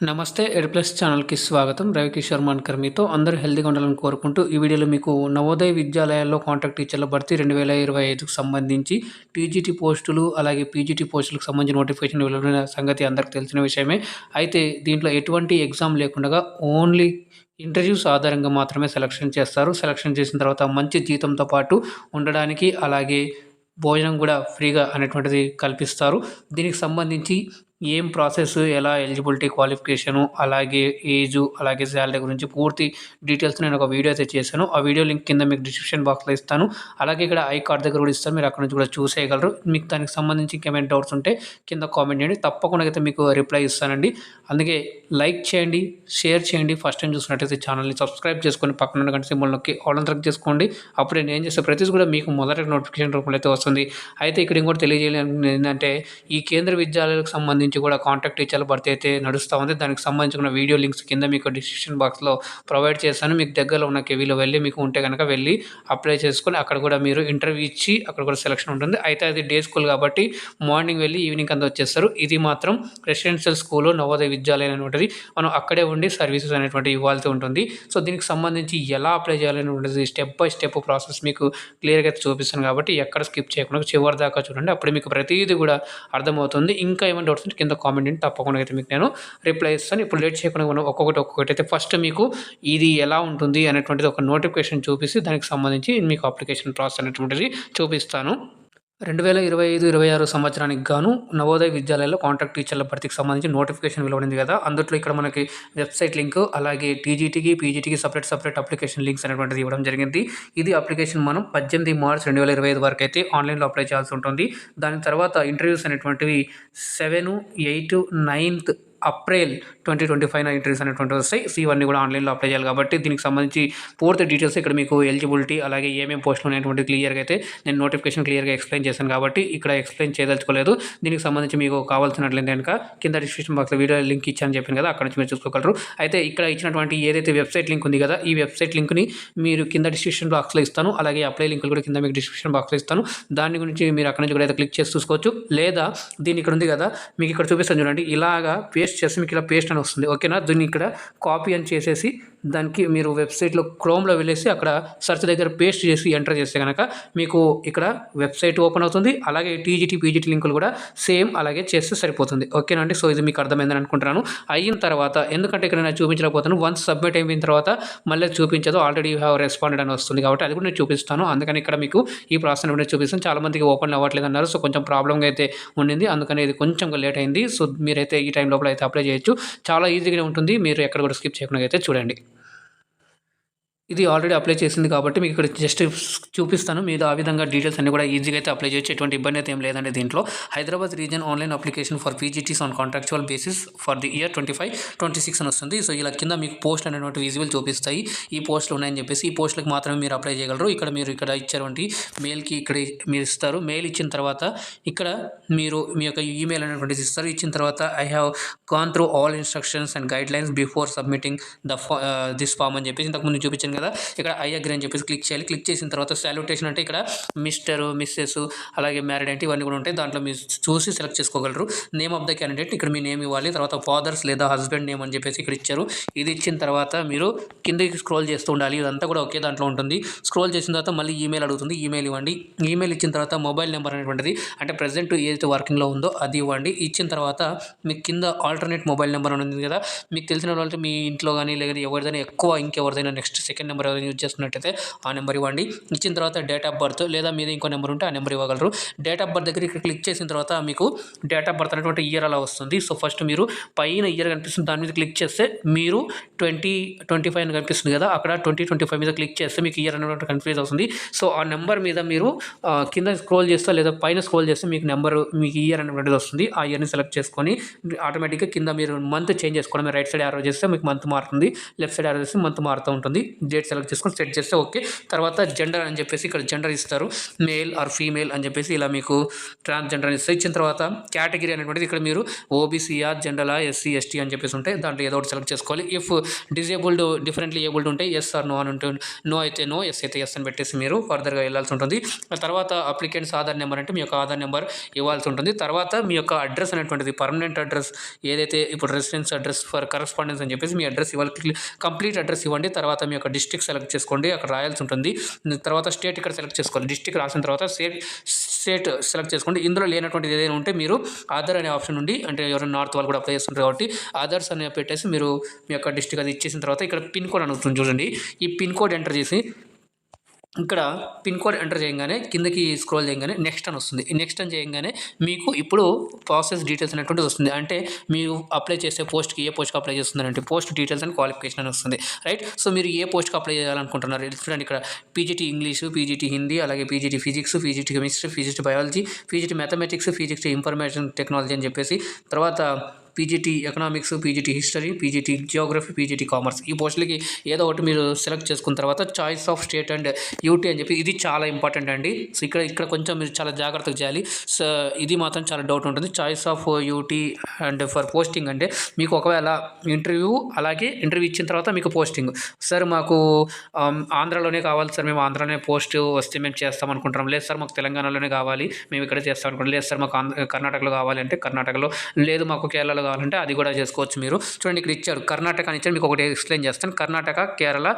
నమస్తే ఎడ్ ప్లస్ ఛానల్కి స్వాగతం. రవికిషోర్ మాన్కర్ మీతో అందరూ హెల్దీగా ఉండాలని కోరుకుంటూ ఈ వీడియోలో మీకు నవోదయ విద్యాలయాల్లో కాంట్రాక్ట్ టీచర్ల భర్తీ రెండు వేల ఇరవై ఐదుకు సంబంధించి టీజీటీ పోస్టులు అలాగే పీజీటీ పోస్టులకు సంబంధించిన నోటిఫికేషన్ వెలువడిన సంగతి అందరికి తెలిసిన విషయమే. అయితే దీంట్లో ఎటువంటి ఎగ్జామ్ లేకుండా ఓన్లీ ఇంటర్వ్యూస్ ఆధారంగా మాత్రమే సెలక్షన్ చేస్తారు. సెలక్షన్ చేసిన తర్వాత మంచి జీతంతో పాటు ఉండడానికి అలాగే భోజనం కూడా ఫ్రీగా అనేటువంటిది కల్పిస్తారు. దీనికి సంబంధించి ఏం ప్రాసెస్ ఎలా ఎలిజిబిలిటీ క్వాలిఫికేషను అలాగే ఏజు అలాగే శాలరీ గురించి పూర్తి డీటెయిల్స్ నేను ఒక వీడియో అయితే చేశాను. ఆ వీడియో లింక్ కింద మీకు డిస్క్రిప్షన్ బాక్స్లో ఇస్తాను. అలాగే ఇక్కడ ఐ కార్డ్ దగ్గర కూడా ఇస్తాను. మీరు అక్కడ నుంచి కూడా చూసేయగలరు. మీకు దానికి సంబంధించి ఇంకేమైనా డౌట్స్ ఉంటే కింద కామెంట్ చేయండి. తప్పకుండా అయితే మీకు రిప్లై ఇస్తానండి. అందుకే లైక్ చేయండి షేర్ చేయండి. ఫస్ట్ టైం చూసినట్టయితే ఛానల్ని సబ్స్క్రైబ్ చేసుకొని పక్కన ఉన్న గంట సింబల్ నొక్కి ఆల్ ట్రక్ చేసుకోండి. అప్పుడు నేను చేసే చేస్తే ప్రతిదీ కూడా మీకు మొదటి నోటిఫికేషన్ రూపంలో అయితే వస్తుంది. అయితే ఇక్కడ ఇంకోటి తెలియజేయాలి ఏంటంటే ఈ కేంద్ర విద్యాలయాలకు సంబంధించి కూడా కాంటాక్ట్ టీచర్ల భర్తీ అయితే నడుస్తూ ఉంది. దానికి సంబంధించిన వీడియో లింక్స్ కింద మీకు డిస్క్రిప్షన్ బాక్స్లో ప్రొవైడ్ చేస్తాను మీకు దగ్గరలో ఉన్న కేవీలో వెళ్ళి మీకు ఉంటే కనుక వెళ్ళి అప్లై చేసుకొని అక్కడ కూడా మీరు ఇంటర్వ్యూ ఇచ్చి అక్కడ కూడా సెలక్షన్ ఉంటుంది. అయితే అది డే స్కూల్ కాబట్టి మార్నింగ్ వెళ్ళి ఈవినింగ్ అంతా వచ్చేస్తారు. ఇది మాత్రం రెసిడెన్షియల్ స్కూల్ నవోదయ విద్యాలయం అనేటువంటిది. మనం అక్కడే ఉండి సర్వీసెస్ అనేటువంటి ఇవ్వాల్సి ఉంటుంది. సో దీనికి సంబంధించి ఎలా అప్లై చేయాలని స్టెప్ బై స్టెప్ ప్రాసెస్ మీకు క్లియర్గా అయితే చూపిస్తాను కాబట్టి ఎక్కడ స్కిప్ చేయకుండా చివరి దాకా చూడండి. అప్పుడు మీకు ప్రతిదీ కూడా అర్థమవుతుంది. ఇంకా ఏమైనా డౌట్స్ ఉంటే కింద కామెంట్ అని తప్పకుండా అయితే మీకు నేను రిప్లై ఇస్తాను ఇప్పుడు లేట్ చేయకుండా మనం ఒక్కొక్కటి ఒక్కొక్కటి అయితే ఫస్ట్ మీకు ఇది ఎలా ఉంటుంది అనేటువంటిది ఒక నోటిఫికేషన్ చూపిస్తే దానికి సంబంధించి మీకు అప్లికేషన్ ప్రాసెస్ అనేటువంటిది చూపిస్తాను. రెండు వేల ఇరవై ఐదు ఇరవై ఆరు సంవత్సరానికి గాను నవోదయ విద్యాలయాల్లో కాంట్రాక్ట్ టీచర్ల భర్తీకి సంబంధించి నోటిఫికేషన్ వెలువడింది కదా. అందులో ఇక్కడ మనకి వెబ్సైట్ లింక్ అలాగే టీజీటీకి పీజీటీకి సపరేట్ సపరేట్ అప్లికేషన్ లింక్స్ అనేటువంటిది ఇవ్వడం జరిగింది. ఇది అప్లికేషన్ మనం పద్దెనిమిది మార్చ్ రెండు వేల ఇరవై ఐదు వరకు అయితే ఆన్లైన్లో అప్లై చేయాల్సి ఉంటుంది. దాని తర్వాత ఇంటర్వ్యూస్ అనేటువంటివి seven eight ninth April twenty twenty five interviews అనేటువంటి వస్తాయి. సో ఇవన్నీ కూడా ఆన్లైన్లో అప్లై చేయాలి కాబట్టి దీనికి సంబంధించి పూర్తి డీటెయిల్స్ ఇక్కడ మీకు ఎలిజిబిలిటీ అలాగే ఏమేమి పోస్టులు అనేటువంటి క్లియర్గా అయితే నేను నోటిఫికేషన్ క్లియర్గా ఎక్స్ప్లెయిన్ చేశాను కాబట్టి ఇక్కడ ఎక్స్ప్లెయిన్ చేయదలుచుకోలేదు. దీనికి సంబంధించి మీకు కావాల్సినట్లయితే కనుక కింద డిస్క్రిప్షన్ బాక్స్లో వీడియో లింక్ ఇచ్చాను చెప్పాను కదా అక్కడ నుంచి మీరు చూసుకోగలరు. అయితే ఇక్కడ ఇచ్చినటువంటి ఏదైతే వెబ్సైట్ లింక్ ఉంది కదా ఈ వెబ్సైట్ లింక్ని మీరు కింద డిస్క్రిప్షన్ బాక్స్లో ఇస్తాను. అలాగే అప్లై లింకులు కూడా కింద మీకు డిస్క్రిప్షన్ బాక్స్లో ఇస్తాను. దాని గురించి మీరు అక్కడ నుంచి కూడా అయితే క్లిక్ చేసి చూసుకోవచ్చు. లేదా దీని ఇక్కడ ఉంది కదా మీకు ఇక్కడ చూపిస్తాను చూడండి. ఇలాగా పేస్ట్ చేసి మీకు ఇలా పేస్ట్ అని వస్తుంది. ఓకేనా? దీన్ని ఇక్కడ కాపీ అని చేసేసి దానికి మీరు వెబ్సైట్లో క్రోమ్లో వెళ్ళేసి అక్కడ సెర్చ్ దగ్గర పేస్ట్ చేసి ఎంటర్ చేస్తే కనుక మీకు ఇక్కడ వెబ్సైట్ ఓపెన్ అవుతుంది. అలాగే టీజీటీ పీజీటీ లింకులు కూడా సేమ్ అలాగే చేస్తే సరిపోతుంది. ఓకేనండి సో ఇది మీకు అర్థమైందని అనుకుంటున్నాను. అయిన తర్వాత ఎందుకంటే ఇక్కడ నేను చూపించలేకపోతాను. వన్స్ సబ్మిట్ అయిపోయిన తర్వాత మళ్ళీ చూపించదు. ఆల్రెడీ యూ హ్యావ్ రెస్పాండెడ్ అని వస్తుంది కాబట్టి అది కూడా నేను చూపిస్తాను. అందుకని ఇక్కడ మీకు ఈ ప్రాసెస్ అనేది చూపిస్తాను. చాలా మందికి ఓపెన్ అవ్వట్లేదు అన్నారు సో కొంచెం ప్రాబ్లంగా అయితే ఉండింది. అందుకని ఇది కొంచెం లేట్ అయింది. సో మీరైతే ఈ టైం లోపల అయితే అప్లై చేయొచ్చు. చాలా ఈజీగానే ఉంటుంది. మీరు ఎక్కడ కూడా స్కిప్ చేయకుండా అయితే చూడండి. ఇది ఆల్రెడీ అప్లై చేసింది కాబట్టి మీకు ఇక్కడ జస్ట్ చూపిస్తాను. మీరు ఆ విధంగా డీటెయిల్స్ అన్ని కూడా ఈజీగా అయితే అప్లై చేయొచ్చు. ఎటువంటి ఇబ్బంది అయితే ఏం లేదండి దీంట్లో. Hyderabad region online application for PGTs on contractual basis for the year twenty five twenty six అని వస్తుంది. సో ఇలా కింద మీకు పోస్ట్ అనేటువంటి విజువల్ చూపిస్తాయి. ఈ పోస్టులు ఉన్నాయని చెప్పేసి ఈ పోస్టులకు మాత్రమే మీరు అప్లై చేయగలరు. ఇక్కడ మీరు ఇక్కడ ఇచ్చేటువంటి మెయిల్కి ఇక్కడ మీరు ఇస్తారు. మెయిల్ ఇచ్చిన తర్వాత ఇక్కడ మీరు మీ యొక్క ఈమెయిల్ అనేటువంటిది ఇస్తారు. ఇచ్చిన తర్వాత I have gone through all instructions and guidelines before submitting the this form అని చెప్పేసి ఇంతకుముందు చూపించాను కదా? ఇక్కడ ఐ అగ్రి అని చెప్పేసి క్లిక్ చేయాలి. క్లిక్ చేసిన తర్వాత సాల్యుటేషన్ అంటే ఇక్కడ మిస్టర్ మిస్సెస్ అలాగే మ్యారీడ్ అంటే ఇవన్నీ కూడా ఉంటాయి. దాంట్లో మీరు చూసి సెలెక్ట్ చేసుకోగలరు. నేమ్ ఆఫ్ ద క్యాండిడేట్ ఇక్కడ మీ నేమ్ ఇవ్వాలి. తర్వాత ఫాదర్స్ లేదా హస్బెండ్ నేమ్ అని చెప్పేసి ఇక్కడ ఇచ్చారు. ఇది ఇచ్చిన తర్వాత మీరు కిందకి స్క్రోల్ చేస్తూ ఉండాలి. ఇదంతా కూడా ఒకే దాంట్లో ఉంటుంది. స్క్రోల్ చేసిన తర్వాత మళ్ళీ ఈమెయిల్ అడుగుతుంది. ఈమెయిల్ ఇవ్వండి. ఈమెయిల్ ఇచ్చిన తర్వాత మొబైల్ నెంబర్ అనేటువంటిది అంటే ప్రజెంట్ ఏదైతే వర్కింగ్లో ఉందో అది ఇవ్వండి. ఇచ్చిన తర్వాత మీకు కింద ఆల్టర్నేట్ మొబైల్ నెంబర్ ఉంది కదా? మీకు తెలిసిన వాళ్ళతో మీ ఇంట్లో కానీ లేదా ఎవరిదైనా ఎక్కువ ఇంకెవరిదైనా నెక్స్ట్ సెకండ్ నెంబర్ ఎవరైనా యూజ్ చేస్తున్నట్టయితే ఆ నెంబర్ ఇవ్వండి. ఇచ్చిన తర్వాత డేట్ ఆఫ్ బర్త్ లేదా మీద ఇంకో నెంబర్ ఉంటే ఆ నెంబర్ ఇవ్వగలరు. డేట్ ఆఫ్ బర్త్ దగ్గర ఇక్కడ క్లిక్ చేసిన తర్వాత మీకు డేట్ ఆఫ్ బర్త్ అనేటువంటి ఇయర్ అలా వస్తుంది. సో ఫస్ట్ మీరు పైన ఇయర్ కనిపిస్తుంది. దాని మీద క్లిక్ చేస్తే మీరు ట్వంటీ ట్వంటీ ఫైవ్ అని కనిపిస్తుంది కదా అక్కడ ట్వంటీ ట్వంటీ ఫైవ్ మీద క్లిక్ చేస్తే మీకు ఇయర్ అనేటువంటి కన్ఫ్యూజ్ అవుతుంది. సో ఆ నెంబర్ మీద మీరు కింద స్క్రోల్ చేస్తే లేదా పైన స్క్రోల్ చేస్తే మీకు నెంబర్ మీకు ఇయర్ అనేటువంటిది వస్తుంది. ఆ ఇయర్ని సెలెక్ట్ చేసుకొని ఆటోమేటిక్గా కింద మీరు మంత్ చేంజ్ చేసుకోవడం రైట్ సైడ్ ఆరో చేస్తే మీకు మంత్ మారుతుంది. లెఫ్ట్ సైడ్ ఆరో చేస్తే మంత్ మారుతూ ఉంటుంది. డేట్ సెలెక్ట్ చేసుకొని సెట్ చేస్తే ఓకే. తర్వాత జెండర్ అని చెప్పేసి ఇక్కడ జెండర్ ఇస్తారు. మేల్ ఆర్ ఫీమేల్ అని చెప్పేసి ఇలా మీకు ట్రాన్స్జెండర్ అని ఇస్తే ఇచ్చిన తర్వాత కేటగిరీ అనేటువంటిది ఇక్కడ మీరు ఓబీసీఆర్ జనరల్ ఎస్సీ ఎస్టీ అని చెప్పేసి ఉంటే దాంట్లో ఏదో ఒకటి సెలెక్ట్ చేసుకోవాలి. ఇఫ్ డిజేబుల్డ్ డిఫరెంట్లీ ఏబుల్డ్ ఉంటే ఎస్ ఆర్ నో అని ఉంటుంది నో అయితే నో ఎస్ అయితే ఎస్ అని పెట్టేసి మీరు ఫర్దర్గా వెళ్ళాల్సి ఉంటుంది. తర్వాత అప్లికెంట్స్ ఆధార్ నెంబర్ అంటే మీ యొక్క ఆధార్ నెంబర్ ఇవ్వాల్సి ఉంటుంది. తర్వాత మీ యొక్క అడ్రస్ అనేటువంటిది పర్మనెంట్ అడ్రస్ ఏదైతే ఇప్పుడు రెసిడెన్స్ అడ్రస్ ఫర్ కరస్పాండెన్స్ అని చెప్పేసి మీ అడ్రస్ ఇవ్వాలి. కంప్లీట్ అడ్రస్ ఇవ్వండి. తర్వాత మీ యొక్క డిస్ట్రిక్ట్ సెలెక్ట్ చేసుకోండి. అక్కడ రాయాల్సి ఉంటుంది. తర్వాత స్టేట్ ఇక్కడ సెలెక్ట్ చేసుకోవాలి. డిస్టిక్ రాసిన తర్వాత స్టేట్ స్టేట్ సెలెక్ట్ చేసుకోండి. ఇందులో లేనటువంటిది ఏదైనా ఉంటే మీరు ఆధార్ అనే ఆప్షన్ ఉండి అంటే ఎవరైనా నార్త్ వాళ్ళు కూడా అప్లై చేస్తుంటారు కాబట్టి ఆధార్స్ అనే పెట్టేసి మీరు మీ యొక్క డిస్టిక్ అది ఇచ్చేసిన తర్వాత ఇక్కడ పిన్ కోడ్ అనుకుంటుంది చూడండి. ఈ పిన్ కోడ్ ఎంటర్ చేసి ఇక్కడ పిన్ కోడ్ ఎంటర్ చేయగానే కిందకి స్క్రోల్ చేయగానే నెక్స్ట్ అని వస్తుంది. నెక్స్ట్ అని చేయగానే మీకు ఇప్పుడు ప్రాసెస్ డీటెయిల్స్ అనేటువంటిది వస్తుంది. అంటే మీరు అప్లై చేసే పోస్ట్కి ఏ పోస్ట్కి అప్లై చేస్తున్నారంటే పోస్ట్ డీటెయిల్స్ అండ్ క్వాలిఫికేషన్ అని వస్తుంది. రైట్? సో మీరు ఏ పోస్ట్కి అప్లై చేయాలనుకుంటున్నారు? చూడండి ఇక్కడ. పీజీటీ ఇంగ్లీషు పీజీటీ హిందీ అలాగే PGT physics PGT chemistry physics biology PGT mathematics physics information technology అని చెప్పేసి తర్వాత PGT economics PGT history PGT geography PGT commerce. ఈ పోస్టులకి ఏదో ఒకటి మీరు సెలెక్ట్ చేసుకున్న తర్వాత choice of state and UT అని చెప్పి ఇది చాలా ఇంపార్టెంట్ అండి. సో ఇక్కడ ఇక్కడ కొంచెం మీరు చాలా జాగ్రత్తగా చేయాలి. సో ఇది మాత్రం చాలా డౌట్ ఉంటుంది. Choice of UT and for posting అంటే మీకు ఒకవేళ ఇంటర్వ్యూ అలాగే ఇంటర్వ్యూ ఇచ్చిన తర్వాత మీకు పోస్టింగ్. సార్ మాకు ఆంధ్రాలోనే కావాలి సార్. మేము ఆంధ్రాలోనే పోస్ట్ వస్తే మేము చేస్తాం అనుకుంటున్నాం. లేదు సార్ మాకు తెలంగాణలోనే కావాలి. మేము ఇక్కడ చేస్తాం అనుకుంటాం లేదు సార్ మాకు ఆంధ్ర కర్ణాటకలో కావాలి అంటే కర్ణాటకలో. లేదు మాకు కేరళలో కావాలంటే అది కూడా చేసుకోవచ్చు మీరు. చూడండి ఇక్కడ ఇచ్చారు కర్ణాటక అని ఇచ్చారు. మీకు ఒకటి ఎక్స్ప్లెయిన్ చేస్తాను. కర్ణాటక కేరళ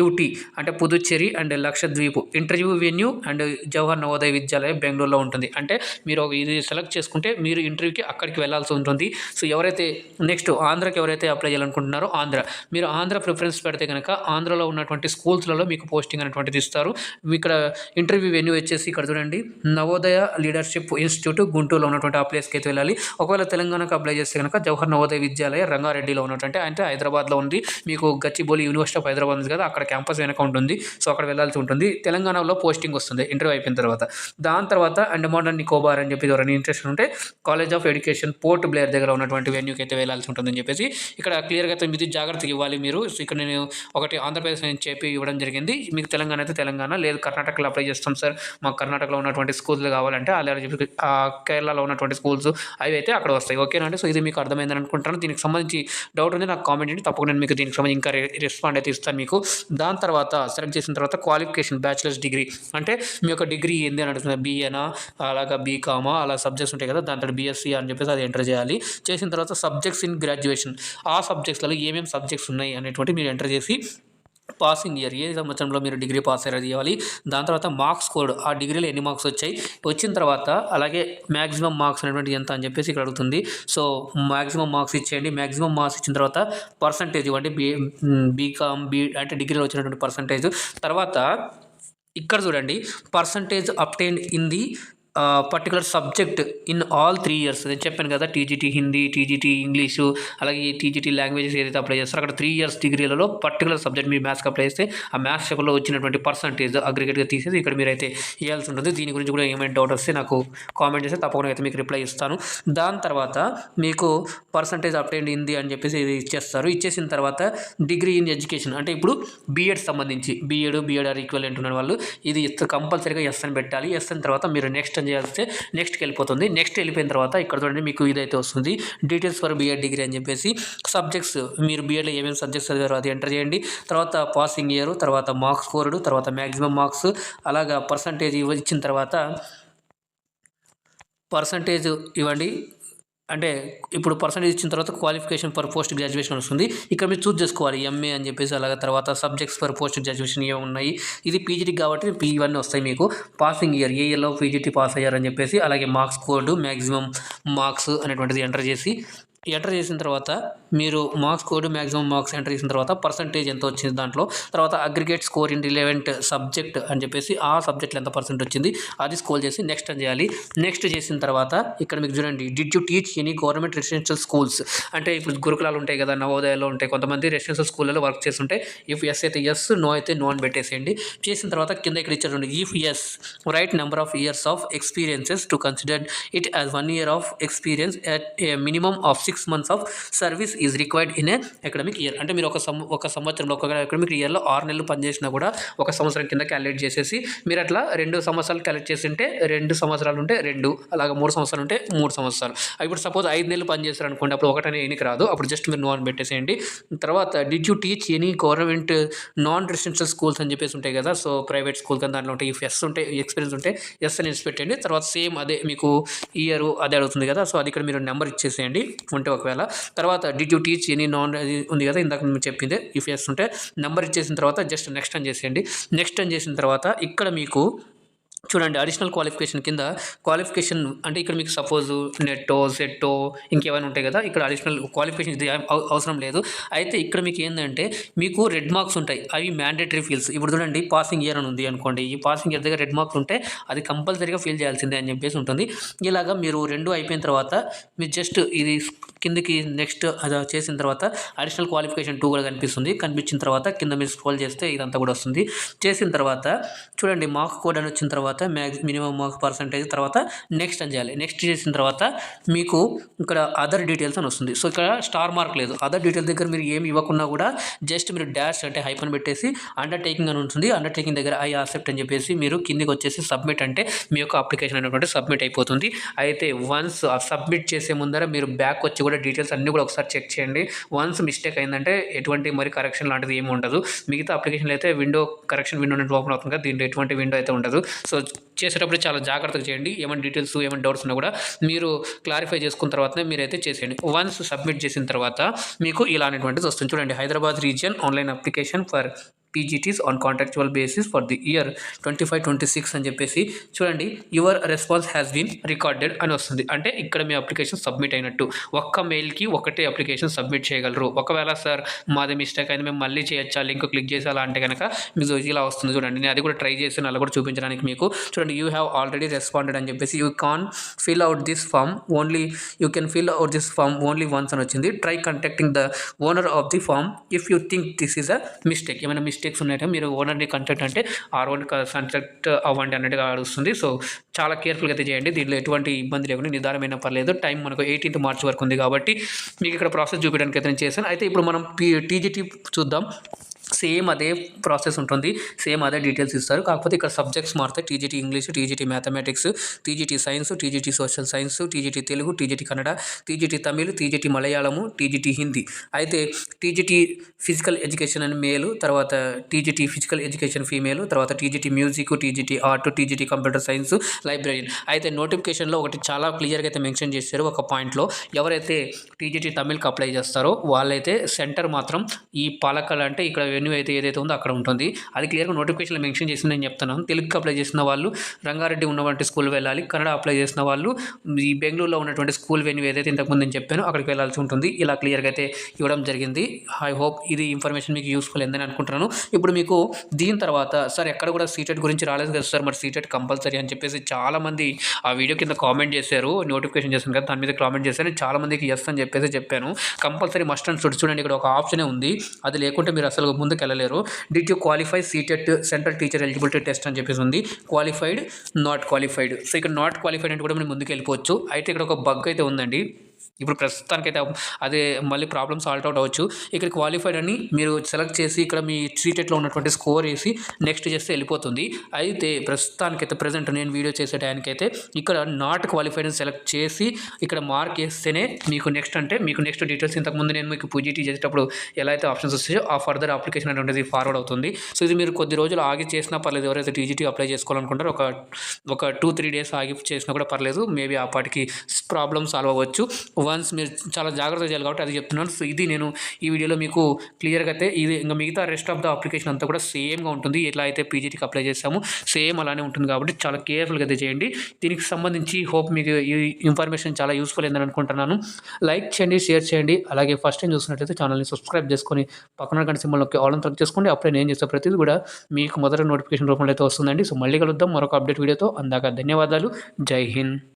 యూటీ అంటే Puducherry and Lakshadweep. Interview venue and Jawahar Navodaya Vidyalaya బెంగళూరులో ఉంటుంది. అంటే మీరు ఇది సెలెక్ట్ చేసుకుంటే మీరు ఇంటర్వ్యూకి అక్కడికి వెళ్ళాల్సి ఉంటుంది. సో ఎవరైతే నెక్స్ట్ ఆంధ్రాకి ఎవరైతే అప్లై చేయాలనుకుంటున్నారో ఆంధ్ర. మీరు ఆంధ్ర ప్రిఫరెన్స్ పెడితే కనుక ఆంధ్రలో ఉన్నటువంటి స్కూల్స్లలో మీకు పోస్టింగ్ అనేటువంటిది ఇస్తారు. ఇక్కడ ఇంటర్వ్యూ వెన్యూ వచ్చేసి ఇక్కడ చూడండి. నవోదయ లీడర్షిప్ ఇన్స్టిట్యూట్ గుంటూరులో ఉన్నటువంటి ఆ ప్లేస్కి అయితే వెళ్ళాలి. ఒకవేళ తెలంగాణకు అప్లై చేస్తే కనుక జవహర్ నవోదయ విద్యాలయ రంగారెడ్డిలో ఉన్నటువంటి అంటే హైదరాబాద్లో ఉంది. మీకు గచ్చిబౌలి యూనివర్సిటీ ఆఫ్ హైదరాబాద్ ఉంది కదా అక్కడ క్యాంపస్ వెనక ఉంటుంది. సో అక్కడ వెళ్ళాల్సి ఉంటుంది. తెలంగాణలో పోస్టింగ్ వస్తుంది ఇంటర్వ్యూ అయిపోయిన తర్వాత. దాని తర్వాత అండమాన్ అండ్ నికోబార్ అని చెప్పి ఎవరైనా ఇంట్రెస్ట్ ఉంటే college of education Port Blair దగ్గర ఉన్నటువంటి వెన్యూకి అయితే వెళ్ళాల్సి ఉంటుందని చెప్పేసి ఇక్కడ క్లియర్గా అయితే ఇది జాగ్రత్తగా ఇవ్వాలి మీరు. సో ఇక్కడ నేను ఒకటి ఆంధ్రప్రదేశ్ నుంచి చెప్పి ఇవ్వడం జరిగింది. మీకు తెలంగాణ అయితే తెలంగాణ లేదు కర్ణాటకలో అప్లై చేస్తాం సార్. మాకు కర్ణాటకలో ఉన్నటువంటి స్కూల్స్ కావాలంటే అలా చెప్పి కేరళలో ఉన్నటువంటి స్కూల్స్ అవి అయితే అక్కడ వస్తాయి. ఓకేనండి సో ఇది మీకు అర్థమైందని అనుకుంటాను. దీనికి సంబంధించి డౌట్ ఉంది నాకు కామెంట్ చేయండి. తప్పకుండా మీకు దీనికి సంబంధించి ఇంకా రెస్పాండ్ అయితే ఇస్తాను మీకు. దాని తర్వాత సెలెక్ట్ చేసిన తర్వాత క్వాలిఫికేషన్ బ్యాచిలర్స్ డిగ్రీ అంటే మీ యొక్క డిగ్రీ ఏంది అని అడుగుతుంది బీఏనా అలాగా బీకామా అలా సబ్జెక్ట్స్ ఉంటాయి కదా దాంట్లో బీఎస్సీ అని చెప్పేసి అది ఎంటర్ చేయాలి. చేసిన తర్వాత సబ్జెక్ట్స్ ఇన్ గ్రాడ్యుయేషన్ ఆ సబ్జెక్ట్స్లలో ఏమేమి సబ్జెక్ట్స్ ఉన్నాయి అనేటువంటి మీరు ఎంటర్ చేసి పాసింగ్ ఇయర్ ఏ సంవత్సరంలో మీరు డిగ్రీ పాస్ అయ్యారు ఇవ్వాలి దాని తర్వాత మార్క్స్ కోడ్ ఆ డిగ్రీలో ఎన్ని మార్క్స్ వచ్చాయి? వచ్చిన తర్వాత అలాగే మ్యాక్సిమం మార్క్స్ అనేటువంటి ఎంత అని చెప్పేసి ఇక్కడ అడుగుతుంది. సో మ్యాక్సిమం మార్క్స్ ఇచ్చేయండి. మ్యాక్సిమం మార్క్స్ ఇచ్చిన తర్వాత పర్సంటేజ్ ఇవ్వండి. బీ బీకామ్ బీ అంటే డిగ్రీలో వచ్చినటువంటి పర్సంటేజ్. తర్వాత ఇక్కడ చూడండి. Percentage obtained in the particular subject in all three years నేను చెప్పాను కదా టీజీటీ హిందీ టీజీటీ ఇంగ్లీషు అలాగే టీజీటీ లాంగ్వేజెస్ ఏదైతే అప్లై చేస్తారో అక్కడ త్రీ ఇయర్స్ డిగ్రీలలో పర్టికులర్ సబ్జెక్ట్ మీరు మ్యాథ్స్కి అప్లై చేస్తే ఆ మ్యాథ్స్ పేపర్లో వచ్చినటువంటి పర్సంటేజ్ అగ్రిగేట్గా తీసేసి ఇక్కడ మీరైతే ఇవ్వాల్సి ఉంటుంది. దీని గురించి కూడా ఏమైనా డౌట్ వస్తే నాకు కామెంట్ చేస్తే తప్పకుండా అయితే మీకు రిప్లై ఇస్తాను. దాని తర్వాత మీకు పర్సంటేజ్ అప్లైడ్ హిందీ అని చెప్పేసి ఇది ఇచ్చేస్తారు. ఇచ్చేసిన తర్వాత డిగ్రీ ఇన్ ఎడ్యుకేషన్ అంటే ఇప్పుడు బీఎడ్ సంబంధించి బీఎడ్ బీఎడ్ ఆర్ ఈక్వలెంట్ వాళ్ళు ఇది కంపల్సరీగా ఎస్ అని పెట్టాలి. ఎస్ తర్వాత మీరు నెక్స్ట్ సెలెక్షన్ చేస్తే నెక్స్ట్కి వెళ్ళిపోతుంది. నెక్స్ట్ వెళ్ళిపోయిన తర్వాత ఇక్కడ చూడండి మీకు ఇదైతే వస్తుంది. డీటెయిల్స్ ఫర్ బీఎడ్ డిగ్రీ అని చెప్పేసి సబ్జెక్ట్స్ మీరు బీఎడ్లో ఏమేమి సబ్జెక్ట్స్ చదివారో అది ఎంటర్ చేయండి. తర్వాత పాసింగ్ ఇయర్ తర్వాత మార్క్స్ స్కోర్డు తర్వాత మ్యాక్సిమం మార్క్స్ అలాగా పర్సంటేజ్ ఇచ్చిన తర్వాత పర్సంటేజ్ ఇవ్వండి. అంటే ఇప్పుడు పర్సంటేజ్ ఇచ్చిన తర్వాత క్వాలిఫికేషన్ ఫర్ పోస్ట్ గ్రాడ్యుయేషన్ వస్తుంది. ఇక్కడ మీరు చూస్ చేసుకోవాలి. ఎంఏ అని చెప్పేసి అలాగే తర్వాత సబ్జెక్ట్స్ ఫర్ పోస్ట్ గ్రాడ్యుయేషన్ ఏమి ఉన్నాయి. ఇది పీజీటీ కాబట్టి ఇవన్నీ వస్తాయి మీకు. పాసింగ్ ఇయర్ ఏ ఇయర్లో పీజీటీ పాస్ అయ్యారని చెప్పేసి అలాగే మార్క్స్ కోడ్ మ్యాక్సిమం మార్క్స్ అనేటువంటిది ఎంటర్ చేసి ఎంటర్ చేసిన తర్వాత మీరు marks code maximum marks enter చేసిన తర్వాత పర్సంటేజ్ ఎంత వచ్చింది దాంట్లో? తర్వాత aggregate score in relevant subject అని చెప్పేసి ఆ సబ్జెక్ట్లో ఎంత పర్సెంట్ వచ్చింది? అది స్కోర్ చేసి నెక్స్ట్ అని చేయాలి? నెక్స్ట్ చేసిన తర్వాత ఇక్కడ మీకు చూడండి did you teach any government residential schools అంటే ఇప్పుడు గురుకులాలు ఉంటాయి కదా నవోదయాలు ఉంటాయి. కొంతమంది రెసిడెన్షియల్ స్కూల్లో వర్క్ చేస్తుంటే ఇఫ్ ఎస్ అయితే ఎస్ నో అయితే నో అని పెట్టేసేయండి. చేసిన తర్వాత కింద ఇక్కడ ఇచ్చారు if yes write number of years of experiences to consider it as one year of experience at a minimum of six months of service is required in a academic year అంటే మీరు ఒక సం ఒక సంవత్సరంలో ఒక అకాడమిక్ ఇయర్లో ఆరు నెలలు పనిచేసినా కూడా ఒక సంవత్సరం కింద క్యాలిక్యులేట్ చేసేసి మీరు అట్లా రెండు సంవత్సరాలు క్యాలిక్యులేట్ చేసి ఉంటే రెండు సంవత్సరాలు ఉంటే రెండు అలాగే మూడు సంవత్సరాలు ఉంటే మూడు సంవత్సరాలు. ఇప్పుడు సపోజ్ ఐదు నెలలు పనిచేస్తారు అనుకోండి అప్పుడు ఒకటనే ఎనికి రాదు. అప్పుడు జస్ట్ మీరు నో అని పెట్టేసేయండి. తర్వాత did you teach any government non residential schools అని చెప్పేసి ఉంటాయి కదా? సో ప్రైవేట్ స్కూల్ కానీ దాంట్లో ఉంటాయి ఇఫ్ ఎస్ ఉంటే ఎక్స్పీరియన్స్ ఉంటే ఎస్ అని పెట్టండి. తర్వాత సేమ్ అదే మీకు ఇయర్ అదే అడుగుతుంది కదా? సో అది ఇక్కడ మీరు నెంబర్ ఇచ్చేసేయండి ఉంటే ఒకవేళ. తర్వాత did you teach any non అది ఉంది కదా ఇందాక మీరు చెప్పింది ఇఫ్ ఎస్ ఉంటే నెంబర్ ఇచ్చేసిన తర్వాత జస్ట్ నెక్స్ట్ అని చేసేయండి. నెక్స్ట్ అని చేసిన తర్వాత ఇక్కడ మీకు చూడండి అడిషనల్ క్వాలిఫికేషన్ కింద క్వాలిఫికేషన్ అంటే ఇక్కడ మీకు సపోజ్ నెట్టో సెట్టో ఇంకేమైనా ఉంటాయి కదా ఇక్కడ అడిషనల్ క్వాలిఫికేషన్ ఇది అవసరం లేదు. అయితే ఇక్కడ మీకు ఏంటంటే మీకు రెడ్ మార్క్స్ ఉంటాయి అవి మ్యాండేటరీ ఫీల్స్ ఇప్పుడు చూడండి పాసింగ్ ఇయర్ అని ఉంది అనుకోండి ఈ పాసింగ్ ఇయర్ దగ్గర రెడ్ మార్క్స్ ఉంటే అది కంపల్సరీగా ఫీల్ చేయాల్సిందే అని చెప్పేసి ఉంటుంది. ఇలాగా మీరు రెండు అయిపోయిన తర్వాత మీరు జస్ట్ ఇది కిందకి నెక్స్ట్ అది చేసిన తర్వాత అడిషనల్ క్వాలిఫికేషన్ టూ కూడా కనిపిస్తుంది. కనిపించిన తర్వాత కింద మీరు స్క్రోల్ చేస్తే ఇదంతా కూడా వస్తుంది. చేసిన తర్వాత చూడండి మార్క్ కోడ్ అని వచ్చిన తర్వాత మ్యాక్స్ మినిమం మార్క్ పర్సంటేజ్ తర్వాత నెక్స్ట్ అని చేయాలి. నెక్స్ట్ చేసిన తర్వాత మీకు ఇక్కడ అదర్ డీటెయిల్స్ అని వస్తుంది. సో ఇక్కడ స్టార్ మార్క్ లేదు. అదర్ డీటెయిల్స్ దగ్గర మీరు ఏమి ఇవ్వకున్నా కూడా జస్ట్ మీరు డాష్ అంటే హైపన్ పెట్టేసి అండర్టేకింగ్ అని ఉంటుంది. అండర్టేకింగ్ దగ్గర ఐ యాక్సెప్ట్ అని చెప్పేసి మీరు కిందికి వచ్చేసి సబ్మిట్ అంటే మీ యొక్క అప్లికేషన్ అనేటువంటి సబ్మిట్ అయిపోతుంది. అయితే వన్స్ సబ్మిట్ చేసే ముందర మీరు బ్యాక్ వచ్చి కూడా డీటెయిల్స్ అన్నీ కూడా ఒకసారి చెక్ చేయండి. వన్స్ మిస్టేక్ అయిందంటే ఎటువంటి మరి కరెక్షన్ లాంటిది ఏమి ఉండదు. మిగతా అప్లికేషన్లో అయితే విండో కరెక్షన్ విండో అనేది ఓపెన్ అవుతుంది కదా దీంట్లో ఎటువంటి విండో అయితే ఉండదు. సో చేసేటప్పుడు చాలా జాగ్రత్తగా చేయండి. ఏమైనా డీటెయిల్స్ ఏమైనా డౌట్స్ ఉన్నా కూడా మీరు క్లారిఫై చేసుకున్న తర్వాతనే మీరైతే చేసేయండి. వన్స్ సబ్మిట్ చేసిన తర్వాత మీకు ఇలాంటిటువంటిది వస్తుంది. చూడండి Hyderabad region online application for PGTs on contractual basis for the year twenty five twenty six అని చెప్పేసి చూడండి your response has been recorded అని వస్తుంది. అంటే ఇక్కడ మీ అప్లికేషన్ సబ్మిట్ అయినట్టు. ఒక్క మెయిల్కి ఒకటే అప్లికేషన్ సబ్మిట్ చేయగలరు. ఒకవేళ సార్ మాది మిస్టేక్ అయింది మేము మళ్ళీ చేయొచ్చా? లింక్ క్లిక్ చేసి అలా అంటే కనుక మీకు ఇలా వస్తుంది చూడండి. నేను అది కూడా ట్రై చేసి అలా కూడా చూపించడానికి మీకు చూడండి యూ హ్యావ్ ఆల్రెడీ రెస్పాండెడ్ అని చెప్పేసి you can fill out this form only you can fill out this form only once అని వచ్చింది. Try contacting the owner of the form if you think this is a mistake ఏమైనా mistakes ఉన్నాయంటే మీరు ఓనర్ని consult అంటే are one contact అవ్వండి అన్నట్టుగా అడుగుతుంది సో చాలా కేర్ఫుల్గా అయితే చేయండి. దీనిలో ఎటువంటి ఇబ్బంది లేకుండా నిదానమైన పర్లేదు. టైం మనకు ఎయిటీన్త్ మార్చ్ వరకు ఉంది కాబట్టి మీకు ఇక్కడ ప్రాసెస్ చూపించడానికి అయితే నేను చేశాను. అయితే ఇప్పుడు మనం పీ టీజీటీ చూద్దాం. సేమ్ అదే ప్రాసెస్ ఉంటుంది. సేమ్ అదే డీటెయిల్స్ ఇస్తారు. కాకపోతే ఇక్కడ సబ్జెక్ట్స్ మారుతాయి. TGT English TGT mathematics TGT science TGT social science TGT Telugu TGT Kannada TGT Tamil TGT Malayalam TGT Hindi. అయితే టీజీటీ ఫిజికల్ ఎడ్యుకేషన్ అని మేలు తర్వాత టీజీటీ ఫిజికల్ ఎడ్యుకేషన్ ఫీమేల్ తర్వాత TGT music TGT art TGT computer science library అయితే నోటిఫికేషన్లో ఒకటి చాలా క్లియర్గా అయితే మెన్షన్ చేశారు ఒక పాయింట్లో. ఎవరైతే టీజీటీ తమిళ్కి అప్లై చేస్తారో వాళ్ళైతే సెంటర్ మాత్రం ఈ పాలకల్ అంటే ఇక్కడ రెవెన్యూ అయితే ఏదైతే ఉందో అక్కడ ఉంటుంది. అది క్లియర్గా నోటిఫికేషన్లో మెన్షన్ చేసి నేను చెప్తున్నాను తెలుగుకి అప్లై చేసిన వాళ్ళు రంగారెడ్డి ఉన్నటువంటి స్కూల్ వెళ్ళాలి కన్నడ అప్లై చేసిన వాళ్ళు ఈ బెంగళూరులో ఉన్నటువంటి స్కూల్ వెన్యూ ఏదైతే ఇంతకుముందు నేను చెప్పానో అక్కడికి వెళ్ళాల్సి ఉంటుంది. ఇలా క్లియర్గా అయితే ఇవ్వడం జరిగింది. ఐ హోప్ ఇది ఇన్ఫర్మేషన్ మీకు యూస్ఫుల్ ఏందని అనుకుంటున్నాను. ఇప్పుడు మీకు దీని తర్వాత సార్ ఎక్కడ కూడా సీటెట్ గురించి రాలేదు కదా సార్ మరి సీటెట్ కంపల్సరీ అని చెప్పేసి చాలామంది ఆ వీడియో కింద కామెంట్ చేశారు నోటిఫికేషన్ చేశాను కదా దాని మీద కామెంట్ చేశాను చాలామందికి ఎస్ అని చెప్పేసి చెప్పాను. కంపల్సరీ మస్ట్ అండ్ చూడండి ఇక్కడ ఒక ఆప్షనే ఉంది. అది లేకుంటే మీరు అసలు ముందుకు వెళ్ళలేరు. Did you qualify CTET central teacher eligibility test అని చెప్పేసి ఉంది. క్వాలిఫైడ్ నాట్ క్వాలిఫైడ్ సో ఇక్కడ నాట్ క్వాలిఫైడ్ అంటే కూడా మనం ముందుకు వెళ్ళిపోవచ్చు అయితే ఇక్కడ ఒక బగ్ అయితే ఉందండి. ఇప్పుడు ప్రస్తుతానికైతే అదే మళ్ళీ ప్రాబ్లమ్ సాల్వ్ అవుట్ అవ్వచ్చు. ఇక్కడ క్వాలిఫైడ్ అని మీరు సెలెక్ట్ చేసి ఇక్కడ మీ సీటెట్లో ఉన్నటువంటి స్కోర్ వేసి నెక్స్ట్ చేస్తే వెళ్ళిపోతుంది. అయితే ప్రస్తుతానికైతే ప్రజెంట్ నేను వీడియో చేసే టైంకైతే ఇక్కడ నాట్ క్వాలిఫైడ్ అని సెలెక్ట్ చేసి ఇక్కడ మార్క్ వేస్తేనే మీకు నెక్స్ట్ అంటే మీకు నెక్స్ట్ డీటెయిల్స్ ఇంతకుముందు నేను మీకు పూజీటీ చేసేటప్పుడు ఎలా అయితే ఆప్షన్స్ వస్తాయో ఆ ఫర్దర్ అప్లికేషన్ అనేటువంటిది ఫార్వర్డ్ అవుతుంది. సో ఇది మీరు కొద్ది రోజులు ఆగి చేసినా పర్లేదు. ఎవరైతే టీజీటీ అప్లై చేసుకోవాలనుకుంటారో ఒక ఒక టూ త్రీ డేస్ ఆగి చేసినా కూడా పర్లేదు. మేబీ ఆ పాటికి ప్రాబ్లమ్ సాల్వ్ అవ్వచ్చు. వన్స్ మీరు చాలా జాగ్రత్తగా చేయాలి కాబట్టి అది చెప్తున్నాను. సో ఇది నేను ఈ వీడియోలో మీకు క్లియర్గా అయితే ఇది ఇంకా మిగతా రెస్ట్ ఆఫ్ ద అప్లికేషన్ అంతా కూడా సేమ్గా ఉంటుంది. ఎట్లా అయితే పీజీటీకి అప్లై చేస్తాము సేమ్ అలానే ఉంటుంది కాబట్టి చాలా కేర్ఫుల్గా అయితే చేయండి. దీనికి సంబంధించి హోప్ మీకు ఈ ఇన్ఫర్మేషన్ చాలా యూస్ఫుల్ అయిందని అనుకుంటున్నాను. లైక్ చేయండి షేర్ చేయండి. అలాగే ఫస్ట్ టైం చూసినట్లయితే ఛానల్ని సబ్స్క్రైబ్ చేసుకొని పక్కన గంట సింబల్కి ఆల్ క్లిక్ చేసుకోండి. అప్పుడే నేను చేసే ప్రతిదీ కూడా మీకు మొదట నోటిఫికేషన్ రూపంలో అయితే వస్తుందండి. సో మళ్ళీ కలుద్దాం. మరొక అప్డేట్ వీడియోతో. అందాక ధన్యవాదాలు. జై హింద్.